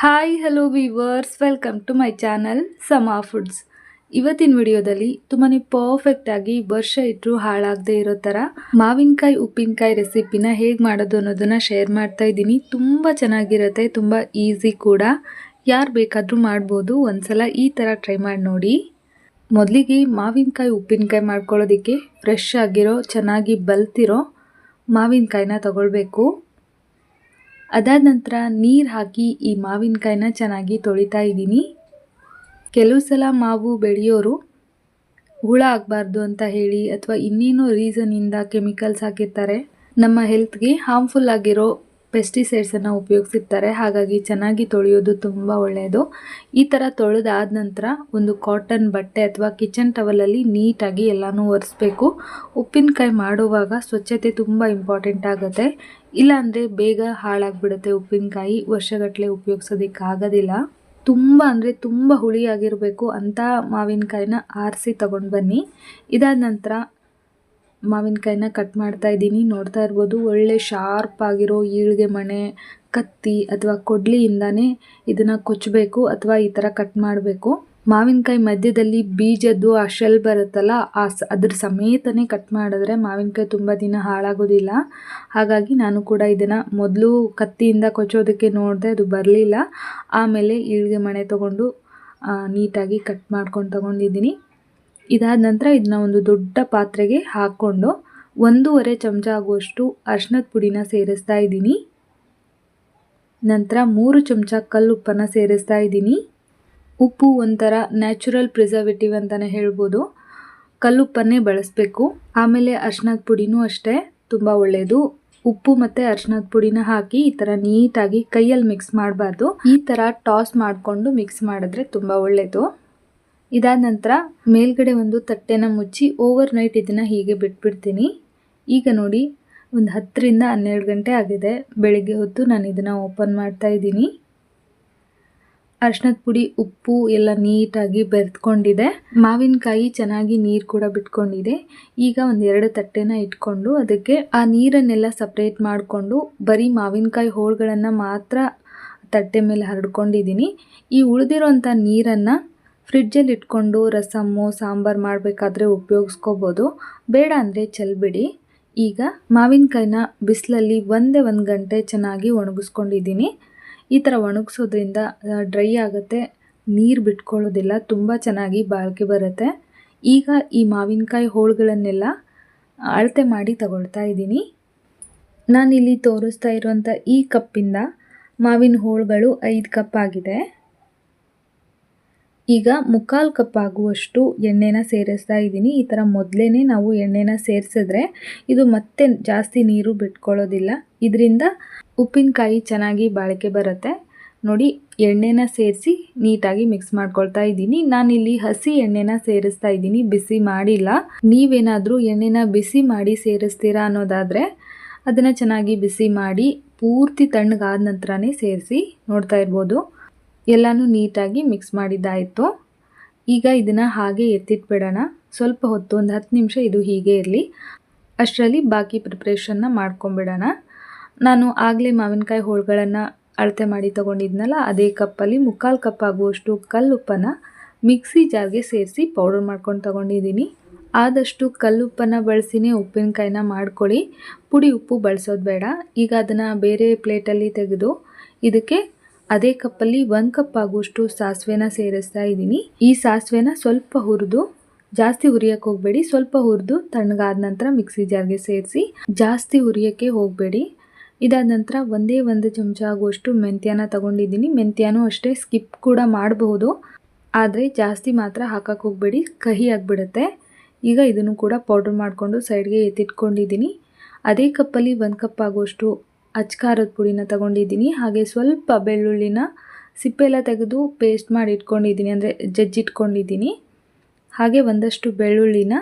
Hi hello viewers welcome to my channel Sama foods ಇವತ್ತಿನ ವಿಡಿಯೋದಲ್ಲಿ ತುಂಬಾ ಪರ್ಫೆಕ್ಟಾಗಿ ವರ್ಷ ಇಟ್ಟರು ಹಾಳಾಗದೆ ಇರೋ ಥರ ಮಾವಿನಕಾಯಿ, ಉಪ್ಪಿನಕಾಯಿ ರೆಸಿಪಿನ ಹೇಗೆ ಮಾಡೋದು ಅನ್ನೋದನ್ನು ಶೇರ್ ಮಾಡ್ತಾ ಇದ್ದೀನಿ. ತುಂಬ ಚೆನ್ನಾಗಿರುತ್ತೆ, ತುಂಬ ಈಸಿ ಕೂಡ. ಯಾರು ಬೇಕಾದರೂ ಮಾಡ್ಬೋದು. ಒಂದ್ಸಲ ಈ ಥರ ಟ್ರೈ ಮಾಡಿ ನೋಡಿ. ಮೊದಲಿಗೆ ಮಾವಿನಕಾಯಿ, ಉಪ್ಪಿನಕಾಯಿ ಮಾಡ್ಕೊಳ್ಳೋದಕ್ಕೆ ಫ್ರೆಶ್ ಆಗಿರೋ, ಚೆನ್ನಾಗಿ ಬಲ್ತಿರೋ ಮಾವಿನಕಾಯಿನ ತಗೊಳ್ಬೇಕು. ಅದಾದ ನಂತರ ನೀರು ಹಾಕಿ ಈ ಮಾವಿನಕಾಯಿನ ಚೆನ್ನಾಗಿ ತೊಳಿತಾ ಇದ್ದೀನಿ. ಕೆಲವು ಸಲ ಮಾವು ಬೆಳೆಯೋರು ಹುಳ ಆಗಬಾರ್ದು ಅಂತ ಹೇಳಿ ಅಥವಾ ಇನ್ನೇನೋ ರೀಸನಿಂದ ಕೆಮಿಕಲ್ಸ್ ಹಾಕಿರ್ತಾರೆ. ನಮ್ಮ ಹೆಲ್ತ್ಗೆ ಹಾರ್ಮ್ಫುಲ್ ಆಗಿರೋ ಪೆಸ್ಟಿಸೈಡ್ಸನ್ನು ಉಪಯೋಗಿಸಿರ್ತಾರೆ ಹಾಗಾಗಿ ಚೆನ್ನಾಗಿ ತೊಳೆಯೋದು ತುಂಬ ಒಳ್ಳೆಯದು. ಈ ಥರ ತೊಳೆದಾದ ನಂತರ ಒಂದು ಕಾಟನ್ ಬಟ್ಟೆ ಅಥವಾ ಕಿಚನ್ ಟವಲಲ್ಲಿ ನೀಟಾಗಿ ಎಲ್ಲನೂ ಒರೆಸ್ಬೇಕು. ಉಪ್ಪಿನಕಾಯಿ ಮಾಡುವಾಗ ಸ್ವಚ್ಛತೆ ತುಂಬ ಇಂಪಾರ್ಟೆಂಟ್ ಆಗುತ್ತೆ. ಇಲ್ಲಾಂದರೆ ಬೇಗ ಹಾಳಾಗಿಬಿಡುತ್ತೆ ಉಪ್ಪಿನಕಾಯಿ. ವರ್ಷಗಟ್ಟಲೆ ಉಪಯೋಗಿಸೋದಕ್ಕಾಗೋದಿಲ್ಲ ತುಂಬ ಅಂದರೆ ತುಂಬ ಹುಳಿಯಾಗಿರಬೇಕು ಅಂಥ ಮಾವಿನಕಾಯಿನ ಆರಿಸಿ ತಗೊಂಡು ಬನ್ನಿ. ಇದಾದ ನಂತರ ಮಾವಿನಕಾಯಿನ ಕಟ್ ಮಾಡ್ತಾ ಇದ್ದೀನಿ. ನೋಡ್ತಾ ಇರ್ಬೋದು, ಒಳ್ಳೆ ಶಾರ್ಪ್ ಆಗಿರೋ ಈಳಿಗೆ ಮಣೆ, ಕತ್ತಿ ಅಥವಾ ಕೊಡ್ಲಿಯಿಂದಾನೇ ಇದನ್ನು ಕೊಚ್ಚಬೇಕು ಅಥವಾ ಈ ಥರ ಕಟ್ ಮಾಡಬೇಕು. ಮಾವಿನಕಾಯಿ ಮಧ್ಯದಲ್ಲಿ ಬೀಜದ್ದು ಆ ಶೆಲ್ ಬರುತ್ತಲ್ಲ, ಆ ಸ, ಅದ್ರ ಸಮೇತನೇ ಕಟ್ ಮಾಡಿದ್ರೆ ಮಾವಿನಕಾಯಿ ತುಂಬ ದಿನ ಹಾಳಾಗೋದಿಲ್ಲ. ಹಾಗಾಗಿ ನಾನು ಕೂಡ ಇದನ್ನು ಮೊದಲು ಕತ್ತಿಯಿಂದ ಕೊಚ್ಚೋದಕ್ಕೆ ನೋಡಿದೆ, ಅದು ಬರಲಿಲ್ಲ. ಆಮೇಲೆ ಈಳಿಗೆ ಮಣೆ ತೊಗೊಂಡು ನೀಟಾಗಿ ಕಟ್ ಮಾಡ್ಕೊಂಡು ತೊಗೊಂಡಿದ್ದೀನಿ. ಇದಾದ ನಂತರ ಇದನ್ನ ಒಂದು ದೊಡ್ಡ ಪಾತ್ರೆಗೆ ಹಾಕ್ಕೊಂಡು ಒಂದೂವರೆ ಚಮಚ ಆಗುವಷ್ಟು ಅರ್ಶಿನದ ಪುಡಿನ ಸೇರಿಸ್ತಾ ಇದ್ದೀನಿ. ನಂತರ ಮೂರು ಚಮಚ ಕಲ್ಲುಪ್ಪನ್ನು ಸೇರಿಸ್ತಾ ಇದ್ದೀನಿ. ಉಪ್ಪು ಒಂಥರ ನ್ಯಾಚುರಲ್ ಪ್ರಿಸರ್ವೇಟಿವ್ ಅಂತಲೇ ಹೇಳ್ಬೋದು. ಕಲ್ಲುಪ್ಪನ್ನೇ ಬಳಸಬೇಕು. ಆಮೇಲೆ ಅರ್ಶಿನದ ಪುಡಿನೂ ಅಷ್ಟೇ, ತುಂಬ ಒಳ್ಳೆಯದು ಉಪ್ಪು ಮತ್ತು ಅರ್ಶಿನದ ಪುಡಿನ ಹಾಕಿ ಈ ಥರ ನೀಟಾಗಿ ಕೈಯಲ್ಲಿ ಮಿಕ್ಸ್ ಮಾಡಬಾರ್ದು. ಈ ಥರ ಟಾಸ್ ಮಾಡಿಕೊಂಡು ಮಿಕ್ಸ್ ಮಾಡಿದ್ರೆ ತುಂಬ ಒಳ್ಳೆಯದು ಇದಾದ ನಂತರ ಮೇಲ್ಗಡೆ ಒಂದು ತಟ್ಟೆನ ಮುಚ್ಚಿ ಓವರ್ ನೈಟ್ ಇದನ್ನು ಹೀಗೆ ಬಿಟ್ಬಿಡ್ತೀನಿ. ಈಗ ನೋಡಿ, ಒಂದು ಹತ್ತರಿಂದ ಹನ್ನೆರಡು ಗಂಟೆ ಆಗಿದೆ. ಬೆಳಿಗ್ಗೆ ಹೊತ್ತು ನಾನು ಇದನ್ನು ಓಪನ್ ಮಾಡ್ತಾ ಇದ್ದೀನಿ. ಅರ್ಶಿನದ ಪುಡಿ, ಉಪ್ಪು ಎಲ್ಲ ನೀಟಾಗಿ ಬೆರೆತ್ಕೊಂಡಿದೆ ಮಾವಿನಕಾಯಿ ಚೆನ್ನಾಗಿ ನೀರು ಕೂಡ ಬಿಟ್ಕೊಂಡಿದೆ. ಈಗ ಒಂದು ಎರಡು ತಟ್ಟೆನ ಇಟ್ಕೊಂಡು ಅದಕ್ಕೆ ಆ ನೀರನ್ನೆಲ್ಲ ಸಪ್ರೇಟ್ ಮಾಡಿಕೊಂಡು ಬರೀ ಮಾವಿನಕಾಯಿ ಹೋಳುಗಳನ್ನು ಮಾತ್ರ ತಟ್ಟೆ ಮೇಲೆ ಹರಡ್ಕೊಂಡಿದ್ದೀನಿ. ಈ ಉಳಿದಿರೋಂಥ ನೀರನ್ನು ಫ್ರಿಡ್ಜಲ್ಲಿ ಇಟ್ಕೊಂಡು ರಸಮ್ಮು, ಸಾಂಬಾರು ಮಾಡಬೇಕಾದ್ರೆ ಉಪಯೋಗಿಸ್ಕೋಬೋದು. ಬೇಡ ಅಂದರೆ ಚೆಲ್ಬಿಡಿ ಈಗ ಮಾವಿನಕಾಯಿನ ಬಿಸಿಲಲ್ಲಿ ಒಂದೇ ಒಂದು ಗಂಟೆ ಚೆನ್ನಾಗಿ ಒಣಗಿಸ್ಕೊಂಡಿದ್ದೀನಿ. ಈ ಥರ ಒಣಗಿಸೋದ್ರಿಂದ ಡ್ರೈ ಆಗುತ್ತೆ. ನೀರು ಬಿಟ್ಕೊಳ್ಳೋದಿಲ್ಲ, ತುಂಬ ಚೆನ್ನಾಗಿ ಬಾಳಿಕೆ ಬರುತ್ತೆ. ಈಗ ಈ ಮಾವಿನಕಾಯಿ ಹೋಳುಗಳನ್ನೆಲ್ಲ ಅಳತೆ ಮಾಡಿ ತಗೊಳ್ತಾ ಇದ್ದೀನಿ. ನಾನಿಲ್ಲಿ ತೋರಿಸ್ತಾ ಇರುವಂಥ ಈ ಕಪ್ಪಿಂದ ಮಾವಿನ ಹೋಳುಗಳು ಐದು ಕಪ್ ಆಗಿದೆ. ಈಗ ಮುಕ್ಕಾಲು ಕಪ್ ಆಗುವಷ್ಟು ಎಣ್ಣೆನ ಸೇರಿಸ್ತಾ ಇದ್ದೀನಿ. ಈ ಥರ ಮೊದಲೇ ನಾವು ಎಣ್ಣೆನ ಸೇರಿಸಿದ್ರೆ ಇದು ಮತ್ತೆ ಜಾಸ್ತಿ ನೀರು ಬಿಟ್ಕೊಳ್ಳೋದಿಲ್ಲ. ಇದರಿಂದ ಉಪ್ಪಿನಕಾಯಿ ಚೆನ್ನಾಗಿ ಬಾಳಿಕೆ ಬರುತ್ತೆ. ನೋಡಿ, ಎಣ್ಣೆನ ಸೇರಿಸಿ ನೀಟಾಗಿ ಮಿಕ್ಸ್ ಮಾಡ್ಕೊಳ್ತಾ ಇದ್ದೀನಿ. ನಾನಿಲ್ಲಿ ಹಸಿ ಎಣ್ಣೆನ ಸೇರಿಸ್ತಾ ಇದ್ದೀನಿ. ಬಿಸಿ ಮಾಡಿಲ್ಲ. ನೀವೇನಾದರೂ ಎಣ್ಣೆನ ಬಿಸಿ ಮಾಡಿ ಸೇರಿಸ್ತೀರಾ ಅನ್ನೋದಾದರೆ ಅದನ್ನು ಚೆನ್ನಾಗಿ ಬಿಸಿ ಮಾಡಿ ಪೂರ್ತಿ ತಣ್ಣಗಾದ ನಂತರನೇ ಸೇರಿಸಿ ನೋಡ್ತಾ ಇರ್ಬೋದು. ಎಲ್ಲನೂ ನೀಟಾಗಿ ಮಿಕ್ಸ್ ಮಾಡಿದ್ದಾಯಿತು. ಈಗ ಇದನ್ನು ಹಾಗೆ ಎತ್ತಿಟ್ಬಿಡೋಣ. ಸ್ವಲ್ಪ ಹೊತ್ತು ಒಂದು ಹತ್ತು ನಿಮಿಷ ಇದು ಹೀಗೆ ಇರಲಿ. ಅಷ್ಟರಲ್ಲಿ ಬಾಕಿ ಪ್ರಿಪ್ರೇಷನ್ನ ಮಾಡ್ಕೊಂಬಿಡೋಣ ನಾನು ಆಗಲೇ ಮಾವಿನಕಾಯಿ ಹೋಳುಗಳನ್ನು ಅಳತೆ ಮಾಡಿ ತೊಗೊಂಡಿದ್ನಲ್ಲ, ಅದೇ ಕಪ್ಪಲ್ಲಿ ಮುಕ್ಕಾಲು ಕಪ್ ಆಗುವಷ್ಟು ಕಲ್ಲುಪ್ಪನ್ನು ಮಿಕ್ಸಿ ಜಾರ್ಗೆ ಸೇರಿಸಿ ಪೌಡರ್ ಮಾಡ್ಕೊಂಡು ತೊಗೊಂಡಿದ್ದೀನಿ. ಆದಷ್ಟು ಕಲ್ಲುಪ್ಪನ್ನು ಬಳಸಿನೇ ಉಪ್ಪಿನಕಾಯಿನ ಮಾಡ್ಕೊಳ್ಳಿ. ಪುಡಿ ಉಪ್ಪು ಬಳಸೋದು ಬೇಡ. ಈಗ ಅದನ್ನು ಬೇರೆ ಪ್ಲೇಟಲ್ಲಿ ತೆಗೆದು ಇದಕ್ಕೆ ಅದೇ ಕಪ್ಪಲ್ಲಿ ಒಂದು ಕಪ್ ಆಗುವಷ್ಟು ಸಾಸಿವೆನ ಸೇರಿಸ್ತಾ ಇದ್ದೀನಿ. ಈ ಸಾಸಿವೆನ ಸ್ವಲ್ಪ ಹುರಿದು, ಜಾಸ್ತಿ ಹುರಿಯಕ್ಕೆ ಹೋಗಬೇಡಿ. ಸ್ವಲ್ಪ ಹುರಿದು ತಣ್ಣಗಾದ ನಂತರ ಮಿಕ್ಸಿ ಜಾರ್ಗೆ ಸೇರಿಸಿ ಜಾಸ್ತಿ ಹುರಿಯೋಕ್ಕೆ ಹೋಗಬೇಡಿ. ಇದಾದ ನಂತರ ಒಂದೇ ಒಂದು ಚಮಚ ಆಗುವಷ್ಟು ಮೆಂತ್ಯನ ತಗೊಂಡಿದ್ದೀನಿ. ಮೆಂತ್ಯನೂ ಅಷ್ಟೇ ಸ್ಕಿಪ್ ಕೂಡ ಮಾಡಬಹುದು. ಆದರೆ ಜಾಸ್ತಿ ಮಾತ್ರ ಹಾಕಕ್ಕೆ ಹೋಗಬೇಡಿ. ಕಹಿ ಆಗಿಬಿಡುತ್ತೆ. ಈಗ ಇದನ್ನು ಕೂಡ ಪೌಡ್ರ್ ಮಾಡಿಕೊಂಡು ಸೈಡ್ಗೆ ಎತ್ತಿಟ್ಕೊಂಡಿದ್ದೀನಿ. ಅದೇ ಕಪ್ಪಲ್ಲಿ ಒಂದು ಕಪ್ ಆಗುವಷ್ಟು ಅಚ್ಕಾರದ ಪುಡಿನ ತಗೊಂಡಿದ್ದೀನಿ. ಹಾಗೆ ಸ್ವಲ್ಪ ಬೆಳ್ಳುಳ್ಳಿನ ಸಿಪ್ಪೆಲ್ಲ ತೆಗೆದು ಪೇಸ್ಟ್ ಮಾಡಿ ಇಟ್ಕೊಂಡಿದ್ದೀನಿ. ಅಂದರೆ ಜಜ್ಜಿಟ್ಕೊಂಡಿದ್ದೀನಿ. ಹಾಗೆ ಒಂದಷ್ಟು ಬೆಳ್ಳುಳ್ಳಿನ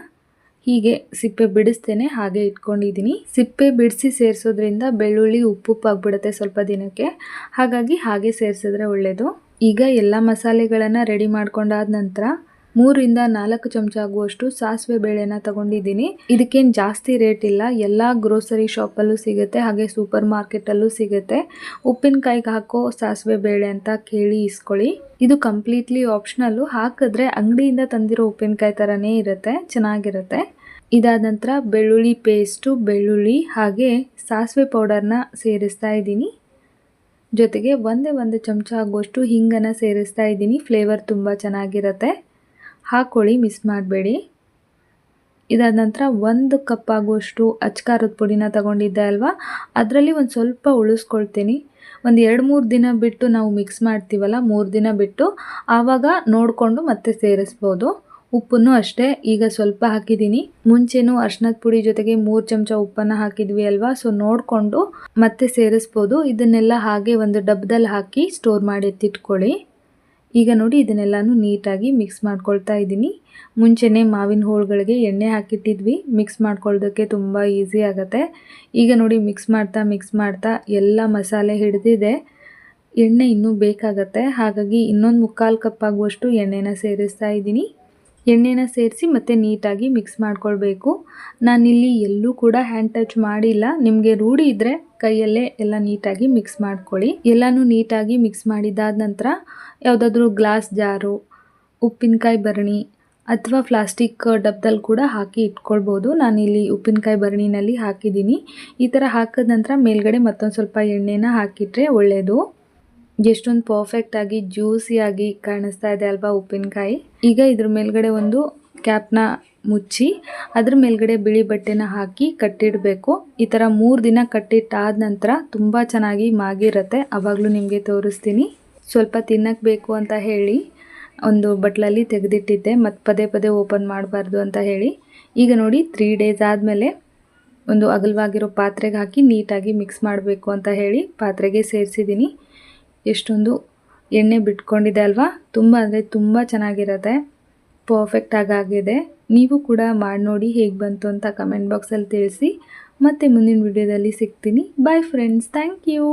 ಹೀಗೆ ಸಿಪ್ಪೆ ಬಿಡಿಸ್ತೇನೆ, ಹಾಗೆ ಇಟ್ಕೊಂಡಿದ್ದೀನಿ. ಸಿಪ್ಪೆ ಬಿಡಿಸಿ ಸೇರಿಸೋದ್ರಿಂದ ಬೆಳ್ಳುಳ್ಳಿ ಉಪ್ಪು ಆಗಿಬಿಡುತ್ತೆ ಸ್ವಲ್ಪ ದಿನಕ್ಕೆ. ಹಾಗಾಗಿ ಹಾಗೆ ಸೇರಿಸಿದ್ರೆ ಒಳ್ಳೆಯದು ಈಗ ಎಲ್ಲ ಮಸಾಲೆಗಳನ್ನು ರೆಡಿ ಮಾಡ್ಕೊಂಡಾದ ನಂತರ ಮೂರಿಂದ ನಾಲ್ಕು ಚಮಚ ಆಗುವಷ್ಟು ಸಾಸಿವೆ ಬೇಳೆನ ತಗೊಂಡಿದ್ದೀನಿ. ಇದಕ್ಕೇನು ಜಾಸ್ತಿ ರೇಟ್ ಇಲ್ಲ. ಎಲ್ಲ ಗ್ರೋಸರಿ ಶಾಪಲ್ಲೂ ಸಿಗುತ್ತೆ, ಹಾಗೆ ಸೂಪರ್ ಮಾರ್ಕೆಟಲ್ಲೂ ಸಿಗುತ್ತೆ. ಉಪ್ಪಿನಕಾಯಿಗೆ ಹಾಕೋ ಸಾಸಿವೆ ಬೇಳೆ ಅಂತ ಕೇಳಿ ಇಸ್ಕೊಳ್ಳಿ. ಇದು ಕಂಪ್ಲೀಟ್ಲಿ ಆಪ್ಷನಲ್ಲು ಹಾಕಿದ್ರೆ ಅಂಗಡಿಯಿಂದ ತಂದಿರೋ ಉಪ್ಪಿನಕಾಯಿ ಥರನೇ ಇರುತ್ತೆ, ಚೆನ್ನಾಗಿರುತ್ತೆ. ಇದಾದ ನಂತರ ಬೆಳ್ಳುಳ್ಳಿ ಪೇಸ್ಟು ಬೆಳ್ಳುಳ್ಳಿ ಹಾಗೆ ಸಾಸಿವೆ ಪೌಡರ್ನ ಸೇರಿಸ್ತಾ ಇದ್ದೀನಿ. ಜೊತೆಗೆ ಒಂದೇ ಒಂದು ಚಮಚ ಆಗುವಷ್ಟು ಹಿಂಗನ್ನು ಸೇರಿಸ್ತಾ ಇದ್ದೀನಿ. ಫ್ಲೇವರ್ ತುಂಬ ಚೆನ್ನಾಗಿರುತ್ತೆ. ಹಾಕ್ಕೊಳ್ಳಿ ಮಿಸ್ ಮಾಡಬೇಡಿ. ಇದಾದ ನಂತರ ಒಂದು ಕಪ್ ಆಗುವಷ್ಟು ಅಚ್ಕಾರದ ಪುಡಿನ ತಗೊಂಡಿದ್ದೆ ಅಲ್ವಾ? ಅದರಲ್ಲಿ ಒಂದು ಸ್ವಲ್ಪ ಉಳಿಸ್ಕೊಳ್ತೀನಿ. ಒಂದು ಎರಡು ಮೂರು ದಿನ ಬಿಟ್ಟು ನಾವು ಮಿಕ್ಸ್ ಮಾಡ್ತೀವಲ್ಲ, ಮೂರು ದಿನ ಬಿಟ್ಟು ಆವಾಗ ನೋಡಿಕೊಂಡು ಮತ್ತೆ ಸೇರಿಸ್ಬೋದು. ಉಪ್ಪನ್ನು ಅಷ್ಟೇ, ಈಗ ಸ್ವಲ್ಪ ಹಾಕಿದ್ದೀನಿ. ಮುಂಚೆನು ಅರ್ಶಿನದ ಪುಡಿ ಜೊತೆಗೆ ಮೂರು ಚಮಚ ಉಪ್ಪನ್ನು ಹಾಕಿದ್ವಿ ಅಲ್ವಾ? ಸೊ ನೋಡಿಕೊಂಡು ಮತ್ತೆ ಸೇರಿಸ್ಬೋದು. ಇದನ್ನೆಲ್ಲ ಹಾಗೆ ಒಂದು ಡಬ್ಬದಲ್ಲಿ ಹಾಕಿ ಸ್ಟೋರ್ ಮಾಡಿ ಎತ್ತಿಟ್ಕೊಳ್ಳಿ. ಈಗ ನೋಡಿ ಇದನ್ನೆಲ್ಲನೂ ನೀಟಾಗಿ ಮಿಕ್ಸ್ ಮಾಡ್ಕೊಳ್ತಾ ಇದ್ದೀನಿ. ಮುಂಚೆನೇ ಮಾವಿನ ಹೋಳುಗಳಿಗೆ ಎಣ್ಣೆ ಹಾಕಿಟ್ಟಿದ್ವಿ. ಮಿಕ್ಸ್ ಮಾಡ್ಕೊಳ್ಳೋದಕ್ಕೆ ತುಂಬ ಈಸಿ ಆಗುತ್ತೆ. ಈಗ ನೋಡಿ ಮಿಕ್ಸ್ ಮಾಡ್ತಾ ಮಿಕ್ಸ್ ಮಾಡ್ತಾ ಎಲ್ಲ ಮಸಾಲೆ ಹಿಡಿದಿದೆ. ಎಣ್ಣೆ ಇನ್ನೂ ಬೇಕಾಗತ್ತೆ. ಹಾಗಾಗಿ ಇನ್ನೊಂದು ಮುಕ್ಕಾಲು ಕಪ್ ಆಗುವಷ್ಟು ಎಣ್ಣೆನ ಸೇರಿಸ್ತಾ ಇದ್ದೀನಿ. ಎಣ್ಣೆನ ಸೇರಿಸಿ ಮತ್ತೆ ನೀಟಾಗಿ ಮಿಕ್ಸ್ ಮಾಡ್ಕೊಳ್ಬೇಕು. ನಾನಿಲ್ಲಿ ಎಲ್ಲೂ ಕೂಡ ಹ್ಯಾಂಡ್ ಟಚ್ ಮಾಡಿಲ್ಲ. ನಿಮಗೆ ರೂಢಿ ಇದ್ದರೆ ಕೈಯಲ್ಲೇ ಎಲ್ಲ ನೀಟಾಗಿ ಮಿಕ್ಸ್ ಮಾಡ್ಕೊಳ್ಳಿ. ಎಲ್ಲನೂ ನೀಟಾಗಿ ಮಿಕ್ಸ್ ಮಾಡಿದಾದ ನಂತರ ಯಾವುದಾದ್ರೂ ಗ್ಲಾಸ್ ಜಾರು ಉಪ್ಪಿನಕಾಯಿ ಬರಣಿ ಅಥವಾ ಪ್ಲಾಸ್ಟಿಕ್ ಡಬ್ಬದಲ್ಲಿ ಕೂಡ ಹಾಕಿ ಇಟ್ಕೊಳ್ಬೋದು. ನಾನಿಲ್ಲಿ ಉಪ್ಪಿನಕಾಯಿ ಬರಣಿನಲ್ಲಿ ಹಾಕಿದ್ದೀನಿ. ಈ ಥರ ಹಾಕಿದ ನಂತರ ಮೇಲ್ಗಡೆ ಮತ್ತೊಂದು ಸ್ವಲ್ಪ ಎಣ್ಣೆನ ಹಾಕಿಟ್ರೆ ಒಳ್ಳೆಯದು ಎಷ್ಟೊಂದು ಪರ್ಫೆಕ್ಟಾಗಿ ಜ್ಯೂಸಿಯಾಗಿ ಕಾಣಿಸ್ತಾ ಇದೆ ಅಲ್ವಾ ಉಪ್ಪಿನಕಾಯಿ. ಈಗ ಇದ್ರ ಮೇಲ್ಗಡೆ ಒಂದು ಕ್ಯಾಪ್ನ ಮುಚ್ಚಿ ಅದ್ರ ಮೇಲ್ಗಡೆ ಬಿಳಿ ಬಟ್ಟೆನ ಹಾಕಿ ಕಟ್ಟಿಡಬೇಕು. ಈ ಥರ ಮೂರು ದಿನ ಕಟ್ಟಿಟ್ಟಾದ ನಂತರ ತುಂಬ ಚೆನ್ನಾಗಿ ಮಾಗಿರುತ್ತೆ. ಅವಾಗಲೂ ನಿಮಗೆ ತೋರಿಸ್ತೀನಿ. ಸ್ವಲ್ಪ ತಿನ್ನಕ್ಕೆ ಬೇಕು ಅಂತ ಹೇಳಿ ಒಂದು ಬಟ್ಲಲ್ಲಿ ತೆಗೆದಿಟ್ಟಿದ್ದೆ. ಮತ್ತು ಪದೇ ಪದೇ ಓಪನ್ ಮಾಡಬಾರ್ದು ಅಂತ ಹೇಳಿ. ಈಗ ನೋಡಿ ತ್ರೀ ಡೇಸ್ ಆದಮೇಲೆ ಒಂದು ಅಗಲವಾಗಿರೋ ಪಾತ್ರೆಗೆ ಹಾಕಿ ನೀಟಾಗಿ ಮಿಕ್ಸ್ ಮಾಡಬೇಕು ಅಂತ ಹೇಳಿ ಪಾತ್ರೆಗೆ ಸೇರಿಸಿದ್ದೀನಿ. ಎಷ್ಟೊಂದು ಎಣ್ಣೆ ಬಿಟ್ಕೊಂಡಿದೆ ಅಲ್ವಾ? ತುಂಬ ಅಂದರೆ ತುಂಬ ಚೆನ್ನಾಗಿರುತ್ತೆ. ಪರ್ಫೆಕ್ಟಾಗಿ ಆಗಾಗಿದೆ. ನೀವು ಕೂಡ ಮಾಡಿ ನೋಡಿ ಹೇಗೆ ಬಂತು ಅಂತ ಕಮೆಂಟ್ ಬಾಕ್ಸಲ್ಲಿ ತಿಳಿಸಿ. ಮತ್ತು ಮುಂದಿನ ವಿಡಿಯೋದಲ್ಲಿ ಸಿಗ್ತೀನಿ. Bye friends thank you